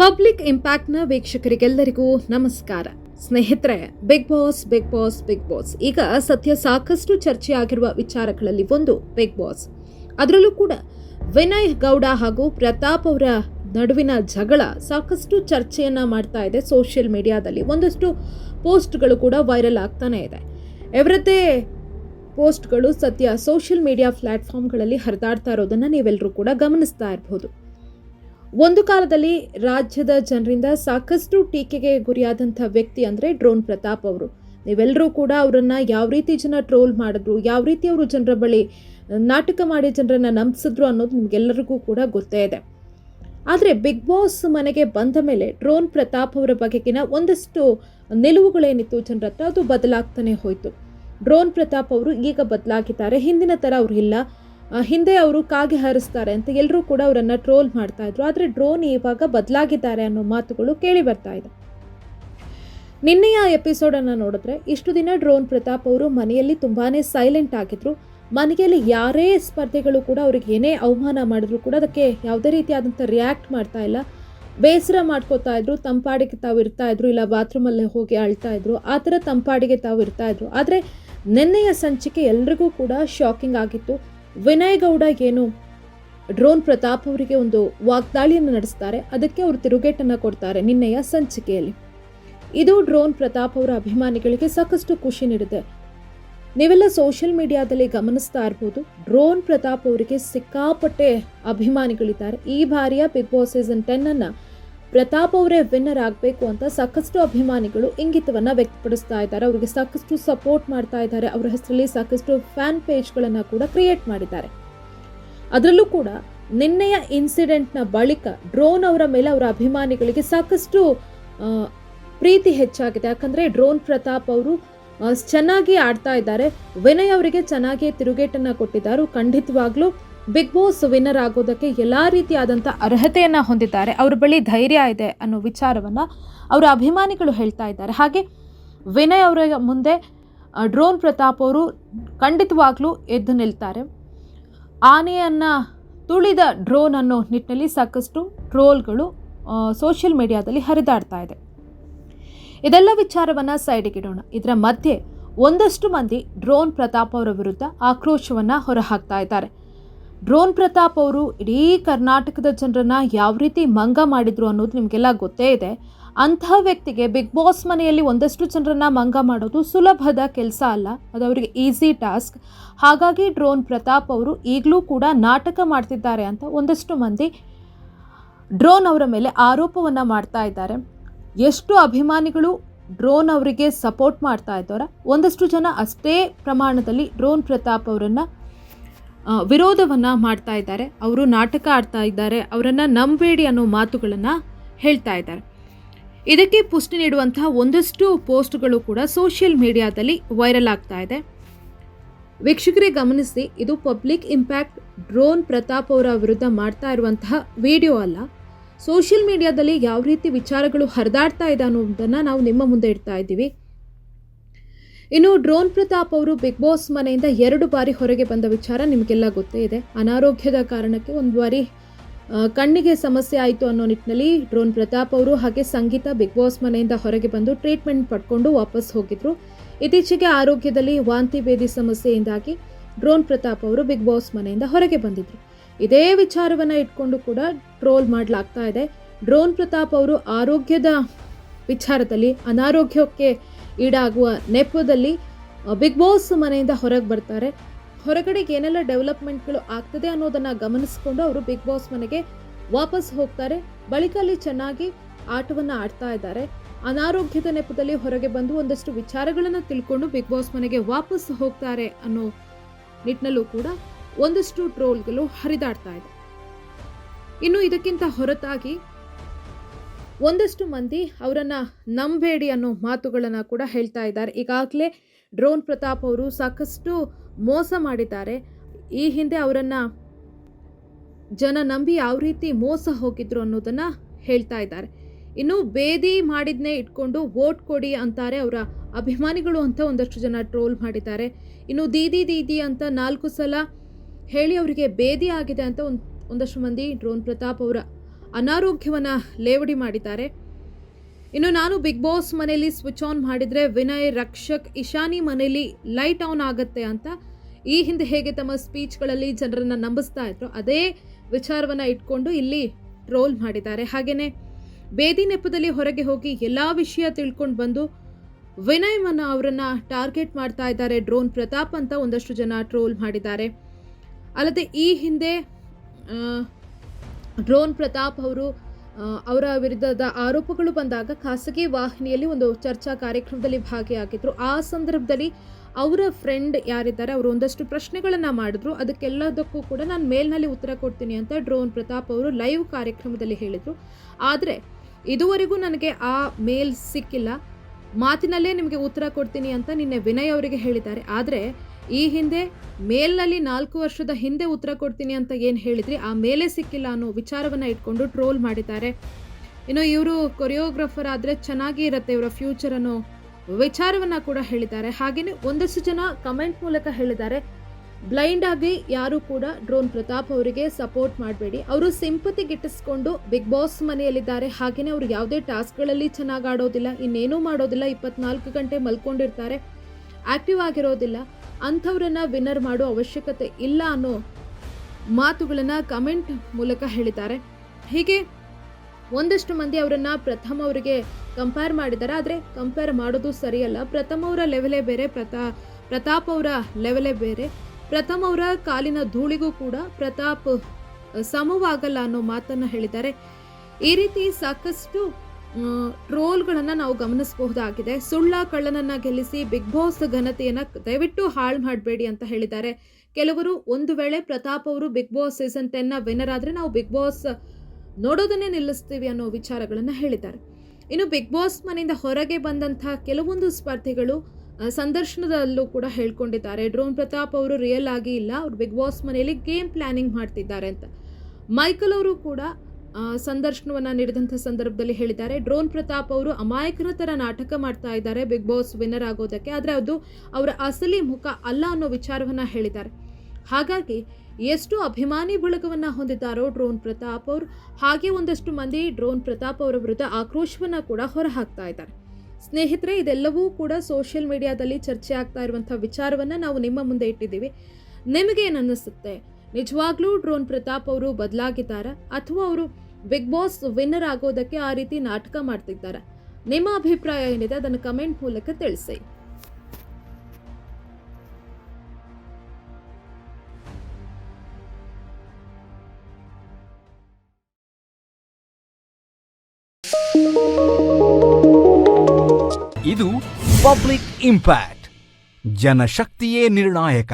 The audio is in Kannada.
ಪಬ್ಲಿಕ್ ಇಂಪ್ಯಾಕ್ಟ್ನ ವೀಕ್ಷಕರಿಗೆಲ್ಲರಿಗೂ ನಮಸ್ಕಾರ. ಸ್ನೇಹಿತರೆ, Bigg Boss Bigg Boss Bigg Boss. ಈಗ ಸದ್ಯ ಸಾಕಷ್ಟು ಚರ್ಚೆಯಾಗಿರುವ ವಿಚಾರಗಳಲ್ಲಿ ಒಂದು ಬಿಗ್ ಬಾಸ್. ಅದರಲ್ಲೂ ಕೂಡ ವಿನಯ್ ಗೌಡ ಹಾಗೂ ಪ್ರತಾಪ್ ಅವರ ನಡುವಿನ ಜಗಳ ಸಾಕಷ್ಟು ಚರ್ಚೆಯನ್ನ ಮಾಡ್ತಾ ಇದೆ ಸೋಷಿಯಲ್ ಮೀಡಿಯಾದಲ್ಲಿ. ಒಂದಷ್ಟು ಪೋಸ್ಟ್ಗಳು ಕೂಡ ವೈರಲ್ ಆಗ್ತಾನೆ ಇದೆ. ಎವರದ್ದೇ ಪೋಸ್ಟ್ಗಳು ಸದ್ಯ ಸೋಷಿಯಲ್ ಮೀಡಿಯಾ ಪ್ಲಾಟ್ಫಾರ್ಮ್ಗಳಲ್ಲಿ ಹರಿದಾಡ್ತಾ ಇರೋದನ್ನು ನೀವೆಲ್ಲರೂ ಕೂಡ ಗಮನಿಸ್ತಾ ಇರಬಹುದು ಒಂದು ಕಾಲದಲ್ಲಿ ರಾಜ್ಯದ ಜನರಿಂದ ಸಾಕಷ್ಟು ಟೀಕೆಗೆ ಗುರಿಯಾದಂಥ ವ್ಯಕ್ತಿ ಅಂದರೆ ಡ್ರೋನ್ ಪ್ರತಾಪ್ ಅವರು. ನೀವೆಲ್ಲರೂ ಕೂಡ ಅವರನ್ನು ಯಾವ ರೀತಿ ಜನ ಟ್ರೋಲ್ ಮಾಡಿದ್ರು ಯಾವ ರೀತಿ ಅವರು ಜನರ ಬಳಿ ನಾಟಕ ಮಾಡಿ ಜನರನ್ನು ನಂಬಿಸಿದ್ರು ಅನ್ನೋದು ನಿಮಗೆಲ್ಲರಿಗೂ ಕೂಡ ಗೊತ್ತೇ ಇದೆ. ಆದರೆ ಬಿಗ್ ಬಾಸ್ ಮನೆಗೆ ಬಂದ ಮೇಲೆ ಡ್ರೋನ್ ಪ್ರತಾಪ್ ಅವರ ಬಗೆಗಿನ ಒಂದಷ್ಟು ನಿಲುವುಗಳೇನಿತ್ತು ಜನರ ಹತ್ರ ಅದು ಬದಲಾಗ್ತಾನೆ ಹೋಯಿತು. ಡ್ರೋನ್ ಪ್ರತಾಪ್ ಅವರು ಈಗ ಬದಲಾಗಿದ್ದಾರೆ ಹಿಂದಿನ ಥರ ಅವರು ಇಲ್ಲ. ಆ, ಹಿಂದೆ ಅವರು ಕಾಗೆ ಹರಿಸ್ತಾರೆ ಅಂತ ಎಲ್ಲರೂ ಕೂಡ ಅವರನ್ನು ಟ್ರೋಲ್ ಮಾಡ್ತಾ ಇದ್ರು. ಆದರೆ ಡ್ರೋನ್ ಇವಾಗ ಬದಲಾಗಿದ್ದಾರೆ ಅನ್ನೋ ಮಾತುಗಳು ಕೇಳಿ ಬರ್ತಾ ಇದೆ. ನಿನ್ನೆಯ ಎಪಿಸೋಡನ್ನು ನೋಡಿದ್ರೆ ಇಷ್ಟು ದಿನ ಡ್ರೋನ್ ಪ್ರತಾಪ್ ಅವರು ಮನೆಯಲ್ಲಿ ತುಂಬಾನೇ ಸೈಲೆಂಟ್ ಆಗಿದ್ರು. ಮನೆಯಲ್ಲಿ ಯಾರೇ ಸ್ಪರ್ಧೆಗಳು ಕೂಡ ಅವ್ರಿಗೆ ಏನೇ ಅವಮಾನ ಮಾಡಿದ್ರು ಕೂಡ ಅದಕ್ಕೆ ಯಾವುದೇ ರೀತಿಯಾದಂಥ ರಿಯಾಕ್ಟ್ ಮಾಡ್ತಾ ಇಲ್ಲ. ಬೇಸರ ಮಾಡ್ಕೋತಾ ಇದ್ರು, ತಂಪಾಡಿಗೆ ತಾವು ಇರ್ತಾ ಇದ್ರು, ಇಲ್ಲ ಬಾತ್ರೂಮಲ್ಲೇ ಹೋಗಿ ಅಳ್ತಾ ಇದ್ರು. ಆ ಥರ ತಂಪಾಡಿಗೆ ತಾವು ಇರ್ತಾ ಇದ್ರು. ಆದರೆ ನಿನ್ನೆಯ ಸಂಚಿಕೆ ಎಲ್ರಿಗೂ ಕೂಡ ಶಾಕಿಂಗ್ ಆಗಿತ್ತು. ವಿನಯ್ ಗೌಡ ಏನು ಡ್ರೋನ್ ಪ್ರತಾಪ್ ಅವರಿಗೆ ಒಂದು ವಾಗ್ದಾಳಿಯನ್ನು ನಡೆಸ್ತಾರೆ, ಅದಕ್ಕೆ ಅವರು ತಿರುಗೇಟನ್ನು ಕೊಡ್ತಾರೆ ನಿನ್ನೆಯ ಸಂಚಿಕೆಯಲ್ಲಿ. ಇದು ಡ್ರೋನ್ ಪ್ರತಾಪ್ ಅವರ ಅಭಿಮಾನಿಗಳಿಗೆ ಸಾಕಷ್ಟು ಖುಷಿ ನೀಡಿದೆ ನೀವೆಲ್ಲ ಸೋಷಿಯಲ್ ಮೀಡಿಯಾದಲ್ಲಿ ಗಮನಿಸ್ತಾ ಇರ್ಬೋದು, ಡ್ರೋನ್ ಪ್ರತಾಪ್ ಅವರಿಗೆ ಸಿಕ್ಕಾಪಟ್ಟೆ ಅಭಿಮಾನಿಗಳಿದ್ದಾರೆ. ಈ ಬಾರಿಯ ಬಿಗ್ ಬಾಸ್ ಸೀಸನ್ ಟೆನ್ನನ್ನು ಪ್ರತಾಪ್ ಅವರೇ ವಿನ್ನರ್ ಆಗಬೇಕು ಅಂತ ಸಾಕಷ್ಟು ಅಭಿಮಾನಿಗಳು ಇಂಗಿತವನ್ನು ವ್ಯಕ್ತಪಡಿಸ್ತಾ ಇದ್ದಾರೆ. ಅವರಿಗೆ ಸಾಕಷ್ಟು ಸಪೋರ್ಟ್ ಮಾಡ್ತಾ ಇದ್ದಾರೆ. ಅವರ ಹೆಸರಲ್ಲಿ ಸಾಕಷ್ಟು ಫ್ಯಾನ್ ಪೇಜ್ಗಳನ್ನು ಕೂಡ ಕ್ರಿಯೇಟ್ ಮಾಡಿದ್ದಾರೆ. ಅದರಲ್ಲೂ ಕೂಡ ನಿನ್ನೆಯ ಇನ್ಸಿಡೆಂಟ್ನ ಬಳಿಕ ಡ್ರೋನ್ ಅವರ ಮೇಲೆ ಅವರ ಅಭಿಮಾನಿಗಳಿಗೆ ಸಾಕಷ್ಟು ಪ್ರೀತಿ ಹೆಚ್ಚಾಗಿದೆ. ಯಾಕಂದರೆ ಡ್ರೋನ್ ಪ್ರತಾಪ್ ಅವರು ಚೆನ್ನಾಗಿ ಆಡ್ತಾ ಇದ್ದಾರೆ. ವಿನಯ್ ಅವರಿಗೆ ಚೆನ್ನಾಗಿ ತಿರುಗೇಟನ್ನು ಕೊಟ್ಟಿದ್ದಾರೆ. ಖಂಡಿತವಾಗ್ಲೂ ಬಿಗ್ ಬಾಸ್ ವಿನ್ನರ್ ಆಗೋದಕ್ಕೆ ಎಲ್ಲ ರೀತಿಯಾದಂಥ ಅರ್ಹತೆಯನ್ನು ಹೊಂದಿದ್ದಾರೆ. ಅವ್ರ ಬಳಿ ಧೈರ್ಯ ಇದೆ ಅನ್ನೋ ವಿಚಾರವನ್ನು ಅವರ ಅಭಿಮಾನಿಗಳು ಹೇಳ್ತಾ ಇದ್ದಾರೆ. ಹಾಗೆ ವಿನಯ್ ಅವರ ಮುಂದೆ ಡ್ರೋನ್ ಪ್ರತಾಪ್ ಅವರು ಖಂಡಿತವಾಗ್ಲೂ ಎದ್ದು ನಿಲ್ತಾರೆ. ಆನೆಯನ್ನು ತುಳಿದ ಡ್ರೋನ್ ಅನ್ನೋ ನಿಟ್ಟಿನಲ್ಲಿ ಸಾಕಷ್ಟು ಟ್ರೋಲ್ಗಳು ಸೋಷಿಯಲ್ ಮೀಡಿಯಾದಲ್ಲಿ ಹರಿದಾಡ್ತಾ ಇದೆ. ಇದೆಲ್ಲ ವಿಚಾರವನ್ನು ಸೈಡಿಗಿಡೋಣ ಇದರ ಮಧ್ಯೆ ಒಂದಷ್ಟು ಮಂದಿ ಡ್ರೋನ್ ಪ್ರತಾಪ್ ಅವರ ವಿರುದ್ಧ ಆಕ್ರೋಶವನ್ನು ಹೊರಹಾಕ್ತಾ ಇದ್ದಾರೆ. ಡ್ರೋನ್ ಪ್ರತಾಪ್ ಅವರು ಇಡೀ ಕರ್ನಾಟಕದ ಜನರನ್ನ ಯಾವ ರೀತಿ ಮಂಗ ಮಾಡಿದ್ರು ಅನ್ನೋದು ನಿಮಗೆಲ್ಲ ಗೊತ್ತೇ ಇದೆ. ಅಂತಹ ವ್ಯಕ್ತಿಗೆ ಬಿಗ್ ಬಾಸ್ ಮನೆಯಲ್ಲಿ ಒಂದಷ್ಟು ಜನರನ್ನ ಮಂಗ ಮಾಡೋದು ಸುಲಭದ ಕೆಲಸ ಅಲ್ಲ. ಅದು ಅವರಿಗೆ ಈಸಿ ಟಾಸ್ಕ್. ಹಾಗಾಗಿ ಡ್ರೋನ್ ಪ್ರತಾಪ್ ಅವರು ಈಗಲೂ ಕೂಡ ನಾಟಕ ಮಾಡ್ತಿದ್ದಾರೆ ಅಂತ ಒಂದಷ್ಟು ಮಂದಿ ಡ್ರೋನ್ ಅವರ ಮೇಲೆ ಆರೋಪವನ್ನು ಮಾಡ್ತಾ ಇದ್ದಾರೆ. ಎಷ್ಟು ಅಭಿಮಾನಿಗಳು ಡ್ರೋನ್ ಅವರಿಗೆ ಸಪೋರ್ಟ್ ಮಾಡ್ತಾ ಇದ್ದಾರೆ ಒಂದಷ್ಟು ಜನ ಅಷ್ಟೇ ಪ್ರಮಾಣದಲ್ಲಿ ಡ್ರೋನ್ ಪ್ರತಾಪ್ ಅವರನ್ನು ವಿರೋಧವನ್ನು ಮಾಡ್ತಾ ಇದ್ದಾರೆ. ಅವರು ನಾಟಕ ಆಡ್ತಾ ಇದ್ದಾರೆ. ಅವರನ್ನು ನಂಬೇಡಿ ಅನ್ನೋ ಮಾತುಗಳನ್ನು ಹೇಳ್ತಾ ಇದ್ದಾರೆ. ಇದಕ್ಕೆ ಪುಷ್ಟಿ ನೀಡುವಂತಹ ಒಂದಷ್ಟು ಪೋಸ್ಟ್ಗಳು ಕೂಡ ಸೋಷಿಯಲ್ ಮೀಡಿಯಾದಲ್ಲಿ ವೈರಲ್ ಆಗ್ತಾ ಇದೆ. ವೀಕ್ಷಕರೇ, ಗಮನಿಸಿ, ಇದು ಪಬ್ಲಿಕ್ ಇಂಪ್ಯಾಕ್ಟ್ ಡ್ರೋನ್ ಪ್ರತಾಪ್ ಅವರ ವಿರುದ್ಧ ಮಾಡ್ತಾ ಇರುವಂತಹ ವಿಡಿಯೋ ಅಲ್ಲ. ಸೋಷಿಯಲ್ ಮೀಡಿಯಾದಲ್ಲಿ ಯಾವ ರೀತಿ ವಿಚಾರಗಳು ಹರಿದಾಡ್ತಾ ಇದೆ ಅನ್ನೋದನ್ನು ನಾವು ನಿಮ್ಮ ಮುಂದೆ ಇಡ್ತಾ ಇದ್ದೀವಿ. ಇನ್ನು ಡ್ರೋನ್ ಪ್ರತಾಪ್ ಅವರು ಬಿಗ್ ಬಾಸ್ ಮನೆಯಿಂದ ಎರಡು ಬಾರಿ ಹೊರಗೆ ಬಂದ ವಿಚಾರ ನಿಮಗೆಲ್ಲ ಗೊತ್ತೇ ಇದೆ. ಅನಾರೋಗ್ಯದ ಕಾರಣಕ್ಕೆ ಒಂದು ಬಾರಿ ಕಣ್ಣಿಗೆ ಸಮಸ್ಯೆ ಆಯಿತು ಅನ್ನೋ ನಿಟ್ಟಿನಲ್ಲಿ ಡ್ರೋನ್ ಪ್ರತಾಪ್ ಅವರು ಹಾಗೆ ಸಂಗೀತ ಬಿಗ್ ಬಾಸ್ ಮನೆಯಿಂದ ಹೊರಗೆ ಬಂದು ಟ್ರೀಟ್ಮೆಂಟ್ ಪಡ್ಕೊಂಡು ವಾಪಸ್ ಹೋಗಿದ್ರು. ಇತ್ತೀಚೆಗೆ ಆರೋಗ್ಯದಲ್ಲಿ ವಾಂತಿ ಭೇದಿ ಸಮಸ್ಯೆಯಿಂದಾಗಿ ಡ್ರೋನ್ ಪ್ರತಾಪ್ ಅವರು ಬಿಗ್ ಬಾಸ್ ಮನೆಯಿಂದ ಹೊರಗೆ ಬಂದಿದ್ರು. ಇದೇ ವಿಚಾರವನ್ನು ಇಟ್ಕೊಂಡು ಕೂಡ ಟ್ರೋಲ್ ಮಾಡಲಾಗ್ತಾ ಇದೆ. ಡ್ರೋನ್ ಪ್ರತಾಪ್ ಅವರು ಆರೋಗ್ಯದ ವಿಚಾರದಲ್ಲಿ ಅನಾರೋಗ್ಯಕ್ಕೆ ಈಡಾಗುವ ನೆಪದಲ್ಲಿ ಬಿಗ್ ಬಾಸ್ ಮನೆಯಿಂದ ಹೊರಗೆ ಬರ್ತಾರೆ. ಹೊರಗಡೆಗೆ ಏನೆಲ್ಲ ಡೆವಲಪ್ಮೆಂಟ್ಗಳು ಆಗ್ತದೆ ಅನ್ನೋದನ್ನು ಗಮನಿಸಿಕೊಂಡು ಅವರು ಬಿಗ್ ಬಾಸ್ ಮನೆಗೆ ವಾಪಸ್ ಹೋಗ್ತಾರೆ. ಬಳಿಕ ಅಲ್ಲಿ ಚೆನ್ನಾಗಿ ಆಟವನ್ನು ಆಡ್ತಾ ಇದ್ದಾರೆ. ಅನಾರೋಗ್ಯದ ನೆಪದಲ್ಲಿ ಹೊರಗೆ ಬಂದು ಒಂದಷ್ಟು ವಿಚಾರಗಳನ್ನು ತಿಳ್ಕೊಂಡು ಬಿಗ್ ಬಾಸ್ ಮನೆಗೆ ವಾಪಸ್ ಹೋಗ್ತಾರೆ ಅನ್ನೋ ನಿಟ್ಟಿನಲ್ಲೂ ಕೂಡ ಒಂದಷ್ಟು ಟ್ರೋಲ್ಗಳು ಹರಿದಾಡ್ತಾ ಇದೆ. ಇನ್ನು ಇದಕ್ಕಿಂತ ಹೊರತಾಗಿ ಒಂದಷ್ಟು ಮಂದಿ ಅವರನ್ನು ನಂಬೇಡಿ ಅನ್ನೋ ಮಾತುಗಳನ್ನು ಕೂಡ ಹೇಳ್ತಾ ಇದ್ದಾರೆ. ಈಗಾಗಲೇ ಡ್ರೋನ್ ಪ್ರತಾಪ್ ಅವರು ಸಾಕಷ್ಟು ಮೋಸ ಮಾಡಿದ್ದಾರೆ. ಈ ಹಿಂದೆ ಅವರನ್ನು ಜನ ನಂಬಿ ಯಾವ ರೀತಿ ಮೋಸ ಹೋಗಿದ್ರು ಅನ್ನೋದನ್ನ ಹೇಳ್ತಾ ಇದ್ದಾರೆ. ಇನ್ನು ಬೇದಿ ಮಾಡಿದ್ನೇ ಇಟ್ಕೊಂಡು ವೋಟ್ ಕೊಡಿ ಅಂತಾರೆ ಅವರ ಅಭಿಮಾನಿಗಳು ಅಂತ ಒಂದಷ್ಟು ಜನ ಟ್ರೋಲ್ ಮಾಡಿದ್ದಾರೆ. ಇನ್ನು ದೀದಿ ದೀದಿ ಅಂತ ನಾಲ್ಕು ಸಲ ಹೇಳಿ ಅವರಿಗೆ ಬೇದಿ ಆಗಿದೆ ಅಂತ ಒಂದು, ಒಂದಷ್ಟು ಮಂದಿ ಡ್ರೋನ್ ಪ್ರತಾಪ್ ಅವರ ಅನಾರೋಗ್ಯವನ್ನು ಲೇವಡಿ ಮಾಡಿದ್ದಾರೆ. ಇನ್ನು ನಾನು ಬಿಗ್ ಬಾಸ್ ಮನೆಯಲ್ಲಿ ಸ್ವಿಚ್ ಆನ್ ಮಾಡಿದರೆ ವಿನಯ್, ರಕ್ಷಕ್, ಇಶಾನಿ ಮನೆಯಲ್ಲಿ ಲೈಟ್ ಆನ್ ಆಗುತ್ತೆ ಅಂತ ಈ ಹಿಂದೆ ಹೇಗೆ ತಮ್ಮ ಸ್ಪೀಚ್ಗಳಲ್ಲಿ ಜನರನ್ನು ನಂಬಿಸ್ತಾ ಇದ್ರು ಅದೇ ವಿಚಾರವನ್ನು ಇಟ್ಕೊಂಡು ಇಲ್ಲಿ ಟ್ರೋಲ್ ಮಾಡಿದ್ದಾರೆ. ಹಾಗೆಯೇ ಬೇದಿ ನೆಪದಲ್ಲಿ ಹೊರಗೆ ಹೋಗಿ ಎಲ್ಲ ವಿಷಯ ತಿಳ್ಕೊಂಡು ಬಂದು ವಿನಯ್ ಮನ ಅವರನ್ನ ಟಾರ್ಗೆಟ್ ಮಾಡ್ತಾ ಇದ್ದಾರೆ. ಡ್ರೋನ್ ಪ್ರತಾಪ್ ಅಂತ ಒಂದಷ್ಟು ಜನ ಟ್ರೋಲ್ ಮಾಡಿದ್ದಾರೆ. ಅಲ್ಲದೆ ಈ ಹಿಂದೆ ಡ್ರೋನ್ ಪ್ರತಾಪ್ ಅವರು ಅವರ ವಿರುದ್ಧದ ಆರೋಪಗಳು ಬಂದಾಗ ಖಾಸಗಿ ವಾಹಿನಿಯಲ್ಲಿ ಒಂದು ಚರ್ಚಾ ಕಾರ್ಯಕ್ರಮದಲ್ಲಿ ಭಾಗಿಯಾಗಿದ್ದರು ಆ ಸಂದರ್ಭದಲ್ಲಿ ಅವರ ಫ್ರೆಂಡ್ ಯಾರಿದ್ದಾರೆ, ಅವರು ಒಂದಷ್ಟು ಪ್ರಶ್ನೆಗಳನ್ನು ಮಾಡಿದ್ರು. ಅದಕ್ಕೆಲ್ಲದಕ್ಕೂ ಕೂಡ ನಾನು ಮೇಲ್ನಲ್ಲಿ ಉತ್ತರ ಕೊಡ್ತೀನಿ ಅಂತ ಡ್ರೋನ್ ಪ್ರತಾಪ್ ಅವರು ಲೈವ್ ಕಾರ್ಯಕ್ರಮದಲ್ಲಿ ಹೇಳಿದರು. ಆದರೆ, ಇದುವರೆಗೂ ನನಗೆ ಆ ಮೇಲ್ ಸಿಕ್ಕಿಲ್ಲ. ಮಾತಿನಲ್ಲೇ ನಿಮಗೆ ಉತ್ತರ ಕೊಡ್ತೀನಿ ಅಂತ ನಿನ್ನೆ ವಿನಯ್ ಅವರಿಗೆ ಹೇಳಿದ್ದಾರೆ. ಆದರೆ ಈ ಹಿಂದೆ ಮೇಲ್ನಲ್ಲಿ ನಾಲ್ಕು ವರ್ಷದ ಹಿಂದೆ ಉತ್ತರ ಕೊಡ್ತೀನಿ ಅಂತ ಏನು ಹೇಳಿದ್ರಿ, ಆ ಮೇಲೆ ಸಿಕ್ಕಿಲ್ಲ ಅನ್ನೋ ವಿಚಾರವನ್ನು ಇಟ್ಕೊಂಡು ಟ್ರೋಲ್ ಮಾಡಿದ್ದಾರೆ. ಇನ್ನು ಇವರು ಕೊರಿಯೋಗ್ರಾಫರ್ ಆದರೆ ಚೆನ್ನಾಗಿ ಇರುತ್ತೆ ಇವರ ಫ್ಯೂಚರ್ ಅನ್ನೋ ವಿಚಾರವನ್ನು ಕೂಡ ಹೇಳಿದ್ದಾರೆ. ಹಾಗೆಯೇ ಒಂದಷ್ಟು ಜನ ಕಮೆಂಟ್ ಮೂಲಕ ಹೇಳಿದ್ದಾರೆ ಬ್ಲೈಂಡ್ ಆಗಿ ಯಾರು ಕೂಡ ಡ್ರೋನ್ ಪ್ರತಾಪ್ ಅವರಿಗೆ ಸಪೋರ್ಟ್ ಮಾಡಬೇಡಿ. ಅವರು ಸಿಂಪತಿ ಗಿಟ್ಟಿಸ್ಕೊಂಡು ಬಿಗ್ ಬಾಸ್ ಮನೆಯಲ್ಲಿದ್ದಾರೆ. ಹಾಗೆಯೇ ಅವರು ಯಾವುದೇ ಟಾಸ್ಕ್ಗಳಲ್ಲಿ ಚೆನ್ನಾಗಿ ಆಡೋದಿಲ್ಲ, ಇನ್ನೇನೂ ಮಾಡೋದಿಲ್ಲ, ಇಪ್ಪತ್ನಾಲ್ಕು ಗಂಟೆ ಮಲ್ಕೊಂಡಿರ್ತಾರೆ ಆಕ್ಟಿವ್ ಆಗಿರೋದಿಲ್ಲ. ಅಂಥವ್ರನ್ನ ವಿನ್ನರ್ ಮಾಡೋ ಅವಶ್ಯಕತೆ ಇಲ್ಲ ಅನ್ನೋ ಮಾತುಗಳನ್ನು ಕಮೆಂಟ್ ಮೂಲಕ ಹೇಳಿದ್ದಾರೆ. ಹೀಗೆ ಒಂದಷ್ಟು ಮಂದಿ ಅವರನ್ನು ಪ್ರಥಮ ಅವರಿಗೆ ಕಂಪೇರ್ ಮಾಡಿದ್ದಾರೆ. ಆದರೆ ಕಂಪೇರ್ ಮಾಡೋದು ಸರಿಯಲ್ಲ. ಪ್ರಥಮ ಅವರ ಲೆವೆಲೇ ಬೇರೆ, ಪ್ರತಾ, ಪ್ರತಾಪ್ ಅವರ ಲೆವೆಲೇ ಬೇರೆ. ಪ್ರಥಮ ಅವರ ಕಾಲಿನ ಧೂಳಿಗೂ ಕೂಡ ಪ್ರತಾಪ್ ಸಮವಾಗಲ್ಲ ಅನ್ನೋ ಮಾತನ್ನು ಹೇಳಿದ್ದಾರೆ. ಈ ರೀತಿ ಸಾಕಷ್ಟು ಟ್ರೋಲ್ಗಳನ್ನು ನಾವು ಗಮನಿಸಬಹುದಾಗಿದೆ. ಸುಳ್ಳ ಕಳ್ಳನನ್ನು ಗೆಲ್ಲಿಸಿ ಬಿಗ್ ಬಾಸ್ ಘನತೆಯನ್ನು ದಯವಿಟ್ಟು ಹಾಳು ಮಾಡಬೇಡಿ ಅಂತ ಹೇಳಿದ್ದಾರೆ. ಕೆಲವರು ಒಂದು ವೇಳೆ ಪ್ರತಾಪ್ ಅವರು ಬಿಗ್ ಬಾಸ್ ಸೀಸನ್ ಟೆನ್ನ ವಿನ್ನರ್ ಆದರೆ ನಾವು ಬಿಗ್ ಬಾಸ್ ನೋಡೋದನ್ನೇ ನಿಲ್ಲಿಸ್ತೀವಿ ಅನ್ನೋ ವಿಚಾರಗಳನ್ನು ಹೇಳಿದ್ದಾರೆ. ಇನ್ನು ಬಿಗ್ ಬಾಸ್ ಮನೆಯಿಂದ ಹೊರಗೆ ಬಂದಂಥ ಕೆಲವೊಂದು ಸ್ಪರ್ಧಿಗಳು ಸಂದರ್ಶನದಲ್ಲೂ ಕೂಡ ಹೇಳ್ಕೊಂಡಿದ್ದಾರೆ. ಡ್ರೋನ್ ಪ್ರತಾಪ್ ಅವರು ರಿಯಲ್ ಆಗಿ ಇಲ್ಲ. ಅವರು ಬಿಗ್ ಬಾಸ್ ಮನೆಯಲ್ಲಿ ಗೇಮ್ ಪ್ಲಾನಿಂಗ್ ಮಾಡ್ತಿದ್ದಾರೆ ಅಂತ. ಮೈಕಲ್ ಅವರು ಕೂಡ ಸಂದರ್ಶನವನ್ನ ನೀಡಿದಂಥ ಸಂದರ್ಭದಲ್ಲಿ ಹೇಳಿದ್ದಾರೆ. ಡ್ರೋನ್ ಪ್ರತಾಪ್ ಅವರು ಅಮಾಯಕರ ಥರ ನಾಟಕ ಮಾಡ್ತಾ ಇದ್ದಾರೆ ಬಿಗ್ ಬಾಸ್ ವಿನ್ನರ್ ಆಗೋದಕ್ಕೆ. ಆದರೆ ಅದು ಅವರ ಅಸಲಿ ಮುಖ ಅಲ್ಲ ಅನ್ನೋ ವಿಚಾರವನ್ನು ಹೇಳಿದ್ದಾರೆ. ಹಾಗಾಗಿ ಎಷ್ಟು ಅಭಿಮಾನಿ ಬಳಗವನ್ನು ಹೊಂದಿದ್ದಾರೋ ಡ್ರೋನ್ ಪ್ರತಾಪ್ ಅವರು, ಹಾಗೆ ಒಂದಷ್ಟು ಮಂದಿ ಡ್ರೋನ್ ಪ್ರತಾಪ್ ಅವರ ವಿರುದ್ಧ ಆಕ್ರೋಶವನ್ನು ಕೂಡ ಹೊರಹಾಕ್ತಾ ಇದ್ದಾರೆ. ಸ್ನೇಹಿತರೆ, ಇದೆಲ್ಲವೂ ಕೂಡ ಸೋಷಿಯಲ್ ಮೀಡಿಯಾದಲ್ಲಿ ಚರ್ಚೆ ಆಗ್ತಾ ಇರುವಂಥ ವಿಚಾರವನ್ನು ನಾವು ನಿಮ್ಮ ಮುಂದೆ ಇಟ್ಟಿದ್ದೀವಿ. ನಿಮಗೇನು ಅನ್ನಿಸುತ್ತೆ? ನಿಜವಾಗ್ಲೂ ಡ್ರೋನ್ ಪ್ರತಾಪ್ ಅವರು ಬದಲಾಗಿದ್ದಾರಾ? ಅಥವಾ ಅವರು ಬಿಗ್ ಬಾಸ್ ವಿನ್ನರ್ ಆಗೋದಕ್ಕೆ ಆ ರೀತಿ ನಾಟಕ ಮಾಡ್ತಿದ್ದಾರೆ. ನಿಮ್ಮ ಅಭಿಪ್ರಾಯ ಏನಿದೆ? ಅದನ್ನು ಕಮೆಂಟ್ ಮೂಲಕ ತಿಳಿಸಿ. ಇದು ಪಬ್ಲಿಕ್ ಇಂಪ್ಯಾಕ್ಟ್ ಜನಶಕ್ತಿಯೇ ನಿರ್ಣಾಯಕ.